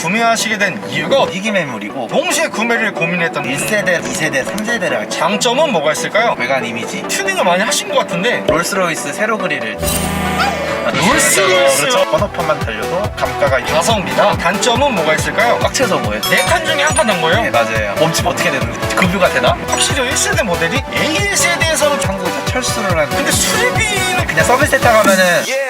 구매하시게 된 이유가 희귀 매물이고 동시에 구매를 고민했던 1세대, 2세대, 3세대를 할지 장점은 뭐가 있을까요? 외관 이미지 튜닝을 많이 하신 것 같은데 롤스로이스 세로 그릴을 롤스로이스요? 그렇죠. 번호판만 달려도 감가가 가성비다. 단점은 뭐가 있을까요? 꽉 채서 보여요 네칸 중에 한 칸 난 거예요? 네 맞아요 몸집 어떻게 되는 거지? 급유가 되나? 확실히 1세대 모델이 A1세대에서는 한국에 다 철수를 하는 근데 수리비는 그냥 서비스 세터 가면은 형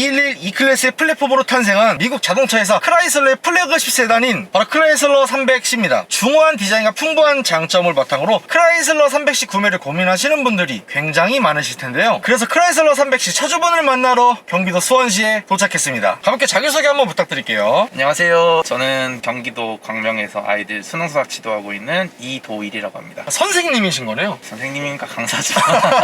yeni W211 E클래스의 플랫폼으로 탄생한 미국 자동차 회사 크라이슬러의 플래그십 세단인 바로 크라이슬러 300C입니다. 중후한 디자인과 풍부한 장점을 바탕으로 크라이슬러 300C 구매를 고민하시는 분들이 굉장히 많으실 텐데요. 그래서 크라이슬러 300C 차주분을 만나러 경기도 수원시에 도착했습니다. 가볍게 자기소개 한번 부탁드릴게요. 안녕하세요. 저는 경기도 광명에서 아이들 수능 수학 지도하고 있는 이도일이라고 합니다. 선생님이신 거네요? 선생님인가 강사죠.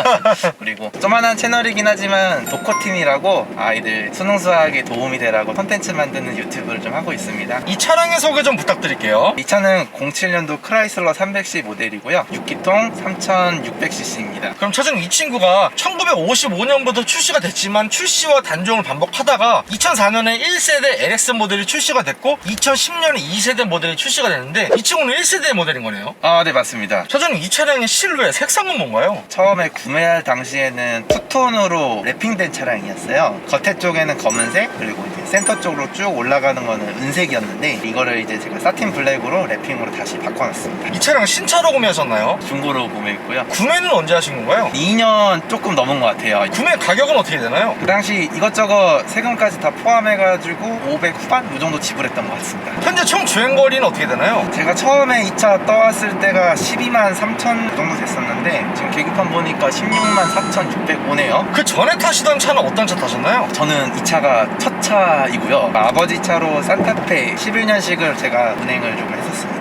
그리고 조만한 채널이긴 하지만 도코틴이라고 아이들 수능 수학에 도움이 되라고 컨텐츠 만드는 유튜브를 좀 하고 있습니다. 이 차량의 소개 좀 부탁드릴게요. 이 차는 07년도 크라이슬러 300C 모델이고요. 6기통 3600cc입니다. 그럼 차주님 이 친구가 1955년부터 출시가 됐지만 출시와 단종을 반복하다가 2004년에 1세대 LX 모델이 출시가 됐고 2010년에 2세대 모델이 출시가 됐는데 이 친구는 1세대 모델인 거네요? 아 네 맞습니다. 차주님 이 차량의 실루엣 색상은 뭔가요? 처음에 구매할 당시에는 투톤으로 랩핑된 차량이었어요. 겉에 쪽에는 검은색 그리고 이제 센터 쪽으로 쭉 올라가는 거는 은색이었는데 이거를 이제 제가 사틴 블랙으로 랩핑으로 다시 바꿔놨습니다. 이 차량 신차로 구매하셨나요? 중고로 구매했고요. 구매는 언제 하신 건가요? 2년 조금 넘은 것 같아요. 구매 가격은 어떻게 되나요? 그 당시 이것저것 세금까지 다 포함해가지고 500 후반 이 정도 지불했던 것 같습니다. 현재 총 주행 거리는 어떻게 되나요? 제가 처음에 이 차 떠왔을 때가 12만 3천 정도 됐었는데 지금 계기판 보니까 16만 4,605네요. 그 전에 타시던 차는 어떤 차 타셨나요? 저는 이 차가 첫 차이고요. 아버지 차로 산타페 11년식을 제가 운행을 좀 했었습니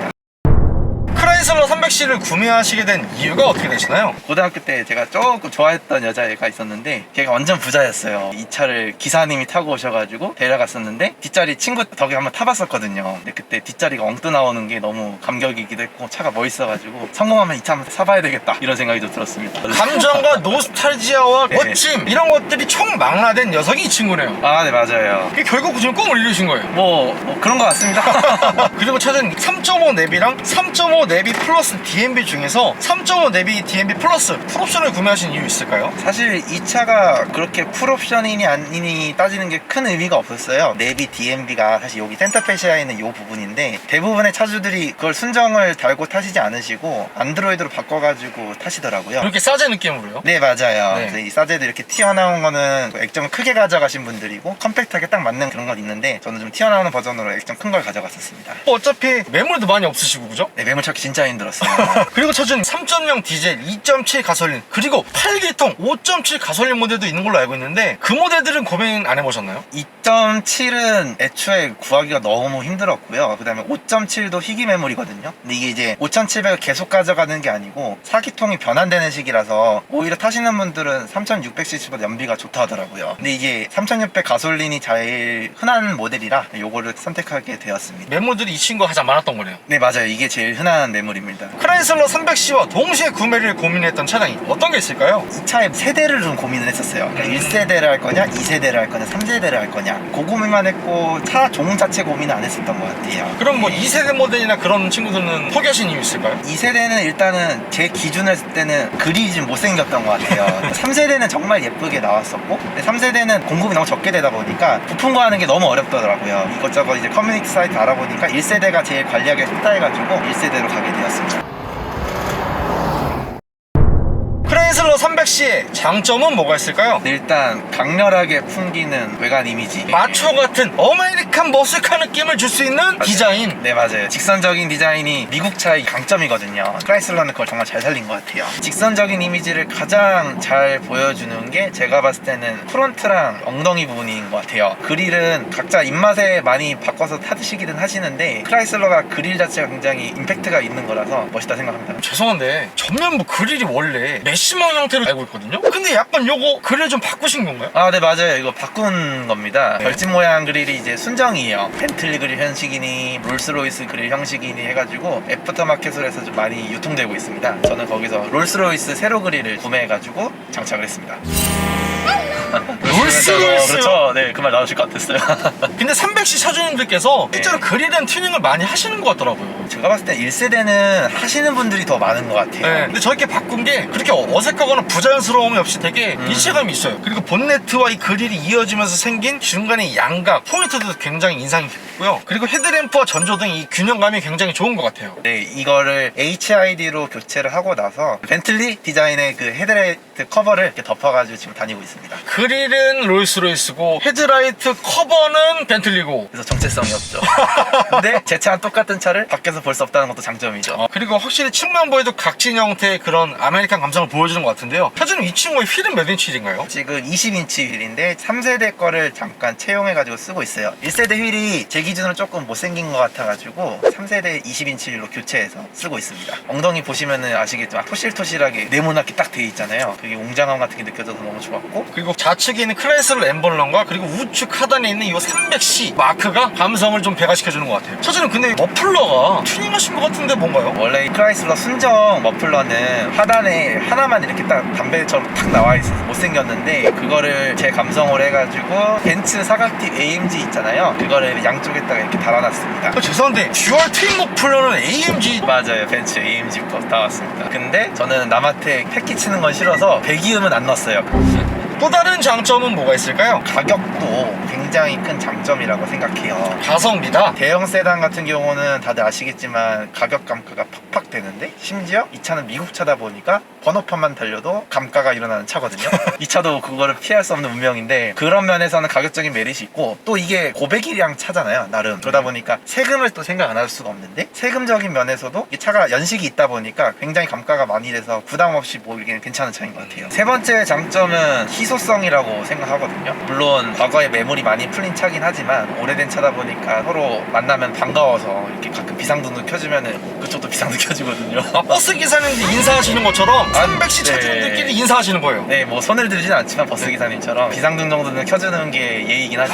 다. 크라이슬러 300C를 구매하시게 된 이유가 어떻게 되시나요? 고등학교 때 제가 조금 좋아했던 여자애가 있었는데 걔가 완전 부자였어요. 이 차를 기사님이 타고 오셔가지고 데려갔었는데 뒷자리 친구 덕에 한번 타봤었거든요. 근데 그때 뒷자리가 엉뚱 나오는 게 너무 감격이기도 했고 차가 멋있어가지고 성공하면 이 차 한번 사봐야 되겠다 이런 생각이 좀 들었습니다. 감정과 노스탈지아와 네. 멋짐 이런 것들이 총망라된 녀석이 이 친구네요. 아, 네 맞아요. 결국 지금 꿈을 이루신 거예요. 뭐, 뭐 그런 것 같습니다. 그리고 차는 3.5 내비랑 3.5 내비 플러스 DMB 중에서 3.5 내비 DMB 플러스 풀옵션을 구매하신 이유 있을까요? 사실 이 차가 그렇게 풀옵션이니 아니니 따지는 게 큰 의미가 없었어요. 내비 DMB가 사실 여기 센터페시아에 있는 이 부분인데 대부분의 차주들이 그걸 순정을 달고 타시지 않으시고 안드로이드로 바꿔가지고 타시더라고요. 이렇게 싸제 느낌으로요. 네 맞아요. 네. 이 사제도 이렇게 튀어나온 거는 액정을 크게 가져가신 분들이고 컴팩트하게 딱 맞는 그런 건 있는데 저는 좀 튀어나오는 버전으로 액정 큰 걸 가져갔었습니다. 어차피 매물도 많이 없으시고 그죠? 네 매물 찾기 진짜 힘들었어요. 그리고 차주는 3.0 디젤, 2.7 가솔린, 그리고 8기통 5.7 가솔린 모델도 있는 걸로 알고 있는데 그 모델들은 고민 안 해보셨나요? 2.7은 애초에 구하기가 너무 힘들었고요. 그 다음에 5.7도 희귀 매물이거든요. 근데 이게 이제 5,700을 계속 가져가는 게 아니고 사기통이 변환되는 시기라서 오히려 타시는 분들은 3,600cc보다 연비가 좋다 하더라고요. 근데 이게 3,600 가솔린이 제일 흔한 모델이라 요거를 선택하게 되었습니다. 매물들이 이 친구가 가장 많았던 거네요. 네, 맞아요. 이게 제일 흔한 매물 입니다. 크라이슬러 300C와 동시에 구매를 고민했던 차량이 어떤 게 있을까요? 이 차의 세대를 좀 고민을 했었어요. 그러니까 1세대를 할 거냐, 2세대를 할 거냐, 3세대를 할 거냐. 그 고민만 했고 차 종 자체 고민은 안 했었던 것 같아요. 그럼 뭐 2세대 모델이나 그런 친구들은 포기하신 이유 있을까요? 2세대는 일단은 제 기준으로 했을 때는 그리 좀 못생겼던 것 같아요. 3세대는 정말 예쁘게 나왔었고 3세대는 공급이 너무 적게 되다 보니까 부품 구하는 게 너무 어렵더라고요. 이것저것 이제 커뮤니티 사이트 알아보니까 1세대가 제일 관리하기 쉽다 해가지고 1세대로 가게 되 었습니다. 크라이슬러 300C 300C의 장점은 뭐가 있을까요? 일단 강렬하게 풍기는 외관 이미지. 마초 같은 어메리칸 머스카 느낌을 줄 수 있는 디자인 네 맞아요 직선적인 디자인이 미국 차의 강점이거든요 크라이슬러는 그걸 정말 잘 살린 것 같아요 직선적인 이미지를 가장 잘 보여주는 게 제가 봤을 때는 프론트랑 엉덩이 부분인 것 같아요 그릴은 각자 입맛에 많이 바꿔서 타드시기는 하시는데 크라이슬러가 그릴 자체가 굉장히 임팩트가 있는 거라서 멋있다 생각합니다 죄송한데 전면부 뭐 그릴이 원래 메시망 형태로 알고 있거든요 근데 약간 요거 그릴 좀 바꾸신 건가요? 아, 네, 맞아요. 이거 바꾼 겁니다. 네. 별집 모양 그릴이 이제 순정이에요. 벤틀리 그릴 형식이니, 롤스로이스 그릴 형식이니 해가지고, 애프터마켓으로 해서 좀 많이 유통되고 있습니다. 저는 거기서 롤스로이스 세로 그릴을 구매해가지고 장착을 했습니다. 롤스로이스요? 그렇죠. 네, 그 말 나오실 것 같았어요. 근데 300C 차주님들께서 네. 실제로 그릴은 튜닝을 많이 하시는 것 같더라고요 제가 봤을 때 1세대는 하시는 분들이 더 많은 것 같아요. 네, 근데 저렇게 바꾼 게 그렇게 어색하거나 부자연스러움이 없이 되게 음. 일체감이 있어요. 그리고 본네트와 이 그릴이 이어지면서 생긴 중간의 양각, 포인트도 굉장히 인상이 깊고요. 그리고 헤드램프와 전조등 이 균형감이 굉장히 좋은 것 같아요. 네, 이거를 HID로 교체를 하고 나서 벤틀리 디자인의 그 헤드라이트 커버를 이렇게 덮어가지고 지금 다니고 있습니다. 그릴은 롤스로이스고 헤드라이트 커버는 벤틀리고 그래서 정체성이 없죠. 근데 제 차랑 똑같은 차를 밖에서 볼 수 없다는 것도 장점이죠. 어, 그리고 확실히 측면부에도 각진 형태의 그런 아메리칸 감성을 보여주는 것 같은데요. 이 친구의 휠은 몇 인치 휠인가요? 지금 20인치 휠인데 3세대 거를 잠깐 채용해가지고 쓰고 있어요. 1세대 휠이 제 기준으로 조금 못생긴 것 같아가지고 3세대 20인치 휠로 교체해서 쓰고 있습니다. 엉덩이 보시면은 아시겠지만 토실토실하게 네모나게 딱 돼 있잖아요. 그게 웅장함 같은 게 느껴져서 너무 좋았고 그리고 좌측에 있는 크라이슬러 엠블럼과 그리고 우측 하단에 있는 이 300C 마크가 감성을 좀 배가시켜주는 것 같아요. 사장님 근데 머플러가 튜닝하신 것 같은데 뭔가요? 원래 이 크라이슬러 순정 머플러는 하단에 하나만 이렇게 딱 담배처럼 탁 나와 있어서 못생겼는데 그거를 제 감성으로 해가지고 벤츠 사각팁 AMG 있잖아요. 그거를 양쪽에다가 이렇게 달아놨습니다. 어, 죄송한데 듀얼 트윈 머플러는 AMG 맞아요. 벤츠 AMG 거 나왔습니다. 근데 저는 남한테 패키 치는 건 싫어서 배기음은 안 넣었어요 또 다른 장점은 뭐가 있을까요? 가격도 굉장히 큰 장점이라고 생각해요. 가성비다. 대형 세단 같은 경우는 다들 아시겠지만 가격 감가가 팍팍 되는데 심지어 이 차는 미국 차다 보니까 번호판만 달려도 감가가 일어나는 차거든요. 이 차도 그거를 피할 수 없는 운명인데 그런 면에서는 가격적인 메리트 있고 또 이게 고배기량 차잖아요 나름. 그러다 보니까 세금을 또 생각 안 할 수가 없는데 세금적인 면에서도 이 차가 연식이 있다 보니까 굉장히 감가가 많이 돼서 부담 없이 모이기는 괜찮은 차인 것 같아요. 세 번째 장점은 희소성이라고 생각하거든요 물론 과거에 매물이 많이 풀린 차긴 하지만 오래된 차다 보니까 서로 만나면 반가워서 이렇게 가끔 비상등도 켜주면은 그쪽도 비상등 켜주거든요 아, 버스 기사님들 인사하시는 것처럼 아, 300C 네. 차주님들끼리 인사하시는 거예요. 네, 뭐 손을 들진 않지만 버스 기사님처럼 비상등 정도는 켜주는 게 예의긴 하죠.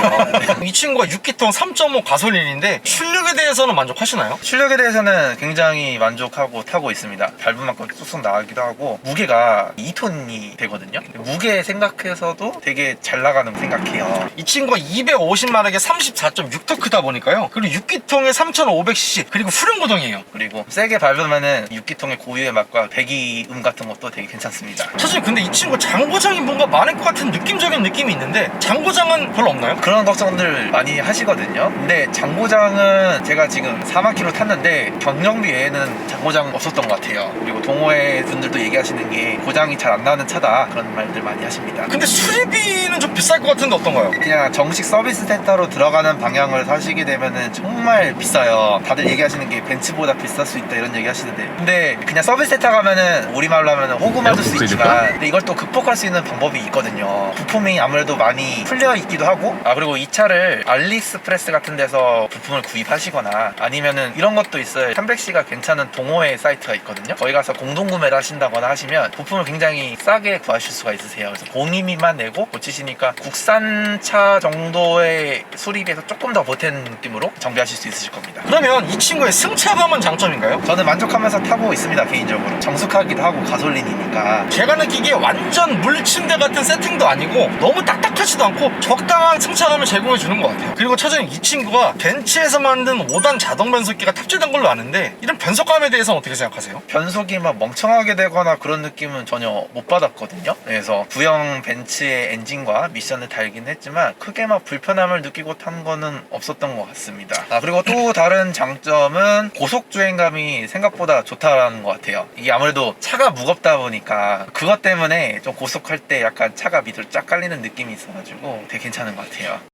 네. 이 친구가 6기통 3.5 가솔린인데 출력에 대해서는 만족하시나요? 출력에 대해서는 굉장히 만족하고 타고 있습니다. 밟은 만큼 쑥쑥 나가기도 하고 무게가 2톤이 되거든요. 무게 생각 해서도 되게 잘 나가는 거 생각해요. 이 친구가 250마력에 34.6토크다 보니까요. 그리고 6기통에 3500cc 그리고 후륜구동이에요. 그리고 세게 밟으면은 6기통의 고유의 맛과 배기음 같은 것도 되게 괜찮습니다. 사실 근데 이 친구 장고장이 뭔가 많을 것 같은 느낌적인 느낌이 있는데 장고장은 별로 없나요? 그런 걱정들 많이 하시거든요. 근데 장고장은 제가 지금 4만 킬로 탔는데 경량비 외에는 장고장 없었던 것 같아요. 그리고 동호회 분들도 얘기하시는 게 고장이 잘 안 나는 차다 그런 말들 많이 하십니다. 근데 수리비는 좀 비쌀 것 같은데 어떤가요? 그냥 정식 서비스 센터로 들어가는 방향을 사시게 되면은 정말 비싸요. 다들 얘기하시는 게 벤츠보다 비쌀 수 있다 이런 얘기 하시는데. 근데 그냥 서비스 센터 가면은 우리말로 하면은 호구 맞을 수 있지만 근데 이걸 또 극복할 수 있는 방법이 있거든요. 부품이 아무래도 많이 풀려 있기도 하고 아 그리고 이 차를 알리익스프레스 같은 데서 부품을 구입하시거나 아니면은 이런 것도 있어요. 300C가 괜찮은 동호회 사이트가 있거든요. 거기 가서 공동 구매를 하신다거나 하시면 부품을 굉장히 싸게 구하실 수가 있으세요. 그래서 본인만 내고 고치시니까 국산차 정도의 수리비에서 조금 더 보탠 느낌으로 정비하실 수 있으실 겁니다. 그러면 이 친구의 승차감은 장점인가요? 저는 만족하면서 타고 있습니다 개인적으로 정숙하기도 하고 가솔린이니까 제가 느끼기에 완전 물침대 같은 세팅도 아니고 너무 딱딱하지도 않고 적당한 승차감을 제공해 주는 것 같아요. 그리고 차장님 이 친구가 벤츠에서 만든 5단 자동 변속기가 탑재된 걸로 아는데 이런 변속감에 대해서는 어떻게 생각하세요? 변속이 막 멍청하게 되거나 그런 느낌은 전혀 못 받았거든요 그래서 구형 벤츠의 엔진과 미션을 달긴 했지만 크게 막 불편함을 느끼고 탄 거는 없었던 것 같습니다. 아, 그리고 또 다른 장점은 고속 주행감이 생각보다 좋다라는 것 같아요. 이게 아무래도 차가 무겁다 보니까 그것 때문에 좀 고속할 때 약간 차가 밑으로 쫙 깔리는 느낌이 있어가지고 되게 괜찮은 것 같아요.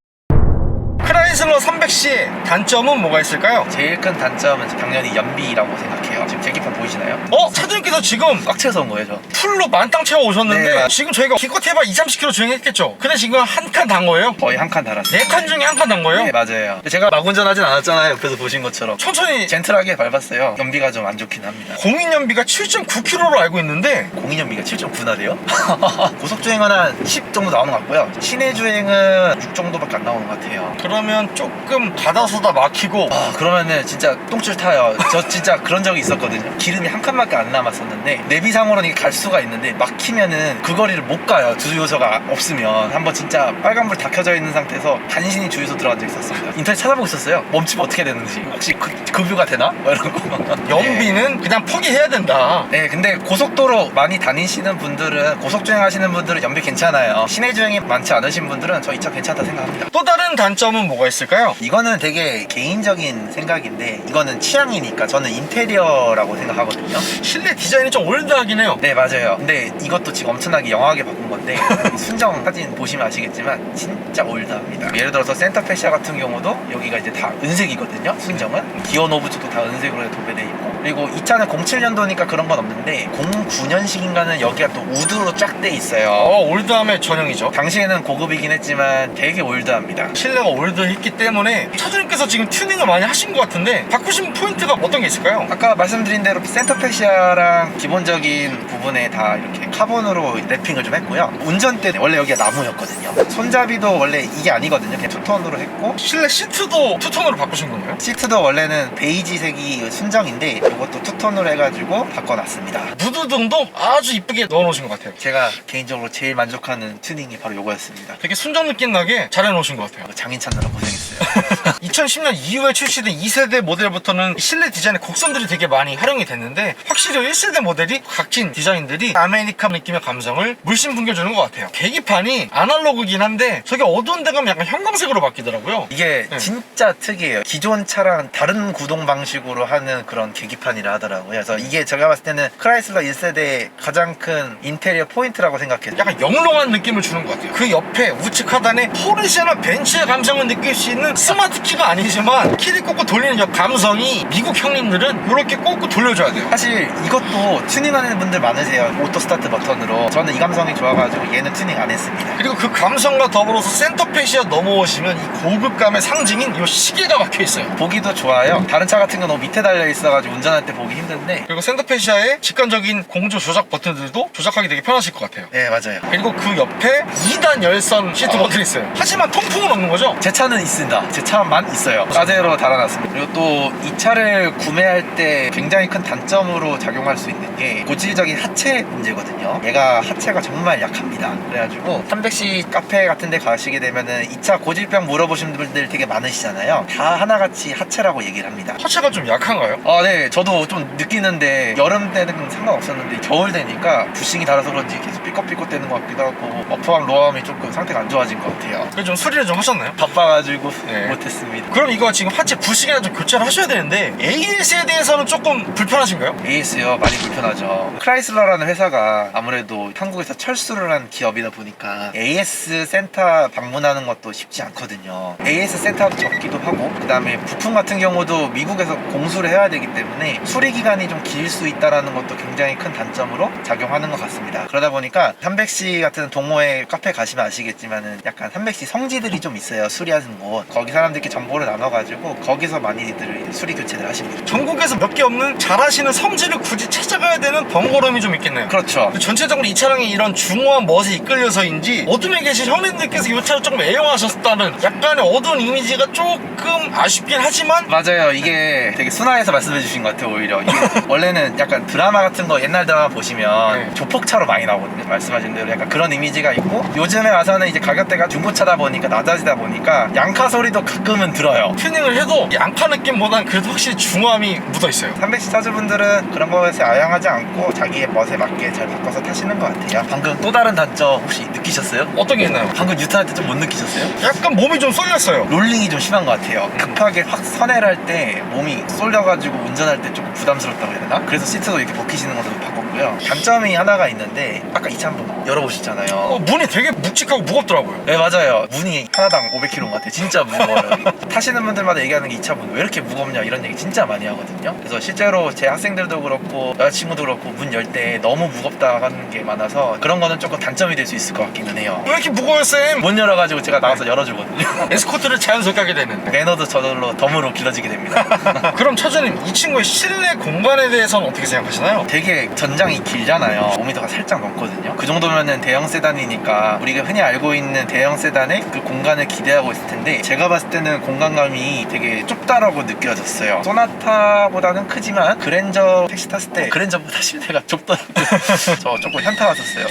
크라이슬러 300C의 단점은 뭐가 있을까요? 제일 큰 단점은 당연히 연비라고 생각해요. 지금 계기판 보이시나요? 어? 차주님께서 지금 꽉 채워서 온 거예요, 저. 풀로 만땅 채워 오셨는데 네, 맞- 지금 저희가 기껏 해봐 2, 30km 주행했겠죠? 근데 지금 한 칸 단 거예요? 거의 한 칸 달았어요. 네 칸 중에 한 칸 단 거예요? 네, 맞아요. 제가 막 운전하진 않았잖아요. 옆에서 보신 것처럼. 천천히 젠틀하게 밟았어요. 연비가 좀 안 좋긴 합니다. 공인 연비가 7.9km로 알고 있는데 공인 연비가 7.9나대요? 고속 주행은 한 10 정도 나오는 것 같고요. 시내 주행은 6 정도밖에 안 나오는 것 같아요. 그 러면 조금 가다서다 막히고 아 그러면은 진짜 똥줄 타요. 저 진짜 그런 적이 있었거든요. 기름이 한 칸밖에 안 남았었는데 내비상으로는 이게 갈 수가 있는데 막히면은 그 거리를 못 가요. 주유소가 없으면 한번 진짜 빨간불 다 켜져 있는 상태에서 간신히 주유소 들어간 적 있었습니다. 인터넷 찾아보고 있었어요. 멈추면 어떻게 되는지 혹시 그, 급유가 되나? 뭐 이런 거. 연비는 그냥 포기해야 된다 네, 근데 고속도로 많이 다니시는 분들은 고속 주행하시는 분들은 연비 괜찮아요. 시내 주행이 많지 않으신 분들은 저 이 차 괜찮다 생각합니다. 또 다른 단점은 뭐가 있을까요? 이거는 되게 개인적인 생각인데 이거는 취향이니까 저는 인테리어라고 생각하거든요. 실내 디자인이 좀 올드하긴 해요 네 맞아요. 근데 이것도 지금 엄청나게 영하게 바꾼 건데 순정 사진 보시면 아시겠지만 진짜 올드합니다. 예를 들어서 센터 페시아 같은 경우도 여기가 이제 다 은색이거든요. 순정은 기어 노브즈도 다 은색으로 도배돼 있고 그리고 이 차는 07년도니까 그런 건 없는데 09년식인가는 여기가 또 우드로 쫙 돼 있어요. 어 올드함의 전형이죠 당시에는 고급이긴 했지만 되게 올드합니다. 실내가 올드 했기 때문에 차주님께서 지금 튜닝을 많이 하신 것 같은데 바꾸신 포인트가 어떤 게 있을까요? 아까 말씀드린 대로 센터 페시아랑 기본적인 부분에 다 이렇게 카본으로 랩핑을 좀 했고요. 운전대 원래 여기가 나무였거든요. 손잡이도 원래 이게 아니거든요. 그냥 투톤으로 했고 실내 시트도 투톤으로 바꾸신 건가요? 시트도 원래는 베이지색이 순정인데 이것도 투톤으로 해가지고 바꿔놨습니다. 무드등도 아주 이쁘게 넣어놓으신 것 같아요 제가 개인적으로 제일 만족하는 튜닝이 바로 이거였습니다. 되게 순정 느낌 나게 잘 해놓으신 것 같아요 장인 찾느라 고생했어요. 2010년 이후에 출시된 2세대 모델부터는 실내 디자인의 곡선들이 되게 많이 활용이 됐는데 확실히 1세대 모델이 각진 디자인들이 아메리카 느낌의 감성을 물씬 풍겨주는 것 같아요 계기판이 아날로그긴 한데 저게 어두운 데 가면 약간 형광색으로 바뀌더라고요 이게 네. 진짜 특이해요. 기존 차랑 다른 구동 방식으로 하는 그런 계기판이라 하더라고요. 그래서 이게 제가 봤을 때는 크라이슬러 1세대의 가장 큰 인테리어 포인트라고 생각해요. 약간 영롱한 느낌을 주는 것 같아요 그 옆에 우측 하단에 포르쉐나 벤츠의 감성을 느낄 수 있는 스마트 키가 아니지만 키를 꽂고 돌리는 이 감성이 미국 형님들은 이렇게 꽂고 돌려줘야 돼요 사실 이것도 튜닝하는 분들 많으세요. 오토 스타트 버튼으로. 저는 이 감성이 좋아가지고 얘는 튜닝 안 했습니다. 그리고 그 감성과 더불어서 센터페시아 넘어오시면 이 고급감의 상징인 이 시계가 박혀 있어요. 보기도 좋아요. 다른 차 같은 건 너무 밑에 달려 있어가지고 운전할 때 보기 힘든데. 그리고 센터페시아의 직관적인 공조 조작 버튼들도 조작하기 되게 편하실 것 같아요. 네, 맞아요. 그리고 그 옆에 2단 열선 시트 버튼이 있어요. 하지만 통풍은 없는 거죠? 제 차는 있습니다. 제 차만 있어요. 까제로 달아놨습니다. 그리고 또 이 차를 구매할 때 굉장히 큰 단점으로 작용할 수 있는 게 고질적인 하체 문제거든요. 얘가 하체가 정말 약합니다. 그래가지고 300C 카페 같은 데 가시게 되면은 이 차 고질병 물어보신 분들 되게 많으시잖아요. 다 하나같이 하체라고 얘기를 합니다. 하체가 좀 약한가요? 아, 네. 저도 좀 느끼는데 여름 때는 상관없었는데 겨울 되니까 부싱이 달아서 그런지 계속 삐걱삐걱 되는 것 같기도 하고 어퍼함 로어함이 조금 상태가 안 좋아진 것 같아요. 그래서 좀 수리를 좀 하셨나요? 바빠가지고 네. 못했습니다. 그럼 이거 지금 하체 부식이나 좀 교체를 하셔야 되는데 AS에 대해서는 조금 불편하신가요? AS요 많이 불편하죠. 크라이슬러라는 회사가 아무래도 한국에서 철수를 한 기업이다 보니까 AS 센터 방문하는 것도 쉽지 않거든요. AS 센터도 적기도 하고 그다음에 부품 같은 경우도 미국에서 공수를 해야 되기 때문에 수리 기간이 좀 길 수 있다라는 것도 굉장히 큰 단점으로 작용하는 것 같습니다. 그러다 보니까 300C 같은 동호회 카페 가시면 아시겠지만은 약간 300C 성지들이 좀 있어요. 수리하는 곳. 거기 사람들끼리 정보를 나눠가지고 거기서 많이들 수리 교체를 하십니다. 전국에서 몇 개 없는 잘하시는 성질을 굳이 찾아가야 되는 번거로움이 좀 있겠네요. 그렇죠. 전체적으로 이 차량이 이런 중후한 멋에 이끌려서인지 어둠에 계신 형님들께서 이 차를 조금 애용하셨다는 약간의 어두운 이미지가 조금 아쉽긴 하지만 맞아요. 이게 되게 순화해서 말씀해 주신 것 같아요, 오히려. 이게 원래는 약간 드라마 같은 거 옛날 드라마 보시면 네. 조폭차로 많이 나오거든요. 말씀하신 대로 약간 그런 이미지가 있고 요즘에 와서는 이제 가격대가 중고차다 보니까 낮아지다 보니까 양카 소리도 가끔은 들어요. 튜닝을 해도 이 양파 느낌보단 그래도 확실히 중후함이 묻어 있어요. 300C 차주분들은 그런 것에 아양하지 않고 자기의 멋에 맞게 잘 바꿔서 타시는 것 같아요. 방금 또 다른 단점 혹시 느끼셨어요? 어떤 게 있나요? 방금 유턴할 때 좀 못 느끼셨어요? 약간 몸이 좀 쏠렸어요. 롤링이 좀 심한 것 같아요. 급하게 확 선회를 할 때 몸이 쏠려가지고 운전할 때 조금 부담스럽다고 해야 되나? 그래서 시트도 이렇게 벗기시는 것도 바 꿨고요. 단점이 하나가 있는데 아까 이차 한번 열어보시잖아요. 어, 문이 되게 묵직하고 무겁더라고요. 네 맞아요 문이 하나당 500kg 같아요 진짜 무거워요 타시는 분들마다 얘기하는 게이차문 왜 이렇게 무겁냐 이런 얘기 진짜 많이 하거든요 그래서 실제로 제 학생들도 그렇고 여자친구도 그렇고 문 열 때 너무 무겁다 하는 게 많아서 그런 거는 조금 단점이 될 수 있을 것 같기는 해요 왜 이렇게 무거워요, 쌤? 문 열어가지고 제가 나가서 열어주거든요 에스코트를 자연스럽게 하게 되는. 매너도 저절로 덤으로 길어지게 됩니다 그럼 차주님, 이 친구의 실내 공간에 대해서는 어떻게 생각하시나요? 되게 전장 이 길잖아요. 5m가 살짝 넘거든요. 그 정도면은 대형 세단이니까 우리가 흔히 알고 있는 대형 세단의 그 공간을 기대하고 있을 텐데 제가 봤을 때는 공간감이 되게 좁다라고 느껴졌어요. 소나타보다는 크지만 그랜저 택시 탔을 때 그랜저보다 실내가 좁더라고요. 저 조금 현타 왔었어요.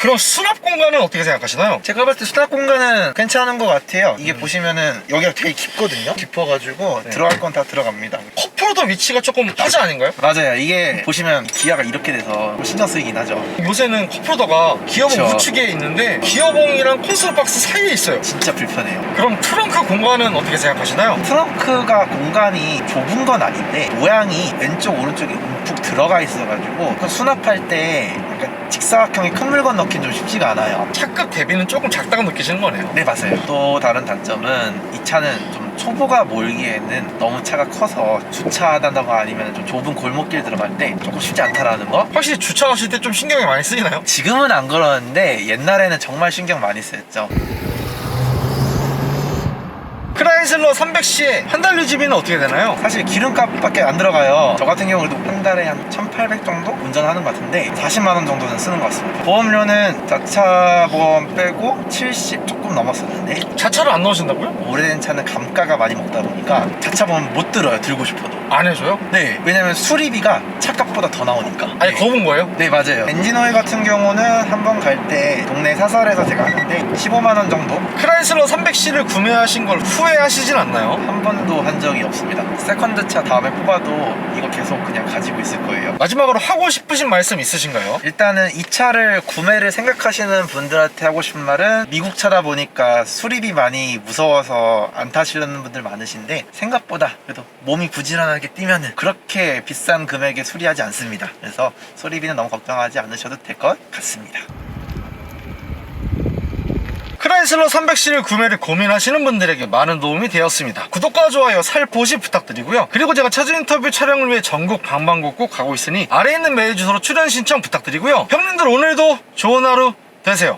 그럼 수납 공간은 어떻게 생각하시나요? 제가 봤을 때 수납 공간은 괜찮은 것 같아요. 이게 보시면은 여기가 되게 깊거든요. 깊어가지고 들어갈 건 다 들어갑니다. 컵홀더 위치가 조금 빠지 아닌가요? 맞아요. 이게 보시면 기아가 이렇게 돼서 신경 쓰이긴 하죠 요새는 컵홀더가 기어봉 그쵸. 우측에 있는데 기어봉이랑 콘솔 박스 사이에 있어요. 진짜 불편해요 그럼 트렁크 공간은 어떻게 생각하시나요? 트렁크가 공간이 좁은 건 아닌데 모양이 왼쪽 오른쪽에 움푹 들어가 있어가지고 그 수납할 때 약간 직사각형의 큰 물건 넣기는 좀 쉽지가 않아요 차급 대비는 조금 작다고 느끼시는 거네요. 네 맞아요 또 다른 단점은 이 차는 좀 초보가 몰기에는 너무 차가 커서 주차하다가 아니면 좀 좁은 골목길 들어갈 때 조금 쉽지 않다라는 거 확실히 주차하실 때 좀 신경이 많이 쓰이나요? 지금은 안 그러는데 옛날에는 정말 신경 많이 쓰였죠 크라이슬러 300C의 한 달 유지비는 어떻게 되나요? 사실 기름값밖에 안 들어가요. 저 같은 경우도 한 달에 한 1,800 정도 운전하는 것 같은데 40만 원 정도는 쓰는 것 같습니다. 보험료는 자차 보험 빼고 70 조금 넘었었는데 자차를 안 넣으신다고요? 오래된 차는 감가가 많이 먹다 보니까 자차 보험 못 들어요. 들고 싶어도. 안 해줘요? 네, 왜냐면 수리비가 차값보다 더 나오니까. 아니 네. 거본 거예요? 네 맞아요 엔진오일 같은 경우는 한 번 갈 때 동네 사설에서 제가 하는데 15만 원 정도 크라이슬러 300C를 구매하신 걸 후회하시진 않나요? 한 번도 한 적이 없습니다 세컨드 차 다음에 뽑아도 이거 계속 그냥 가지고 있을 거예요 마지막으로 하고 싶으신 말씀 있으신가요? 일단은 이 차를 구매를 생각하시는 분들한테 하고 싶은 말은 미국 차다 보니까 수리비 많이 무서워서 안 타시려는 분들 많으신데 생각보다 그래도 몸이 부지런하게 뛰면은 그렇게 비싼 금액에 수리하지 않습니다. 그래서 수리비는 너무 걱정하지 않으셔도 될 것 같습니다. 크라이슬러 300C를 구매를 고민하시는 분들에게 많은 도움이 되었습니다. 구독과 좋아요 살포시 부탁드리고요. 그리고 제가 차주 인터뷰 촬영을 위해 전국 방방곡곡 가고 있으니 아래에 있는 메일 주소로 출연 신청 부탁드리고요. 형님들 오늘도 좋은 하루 되세요.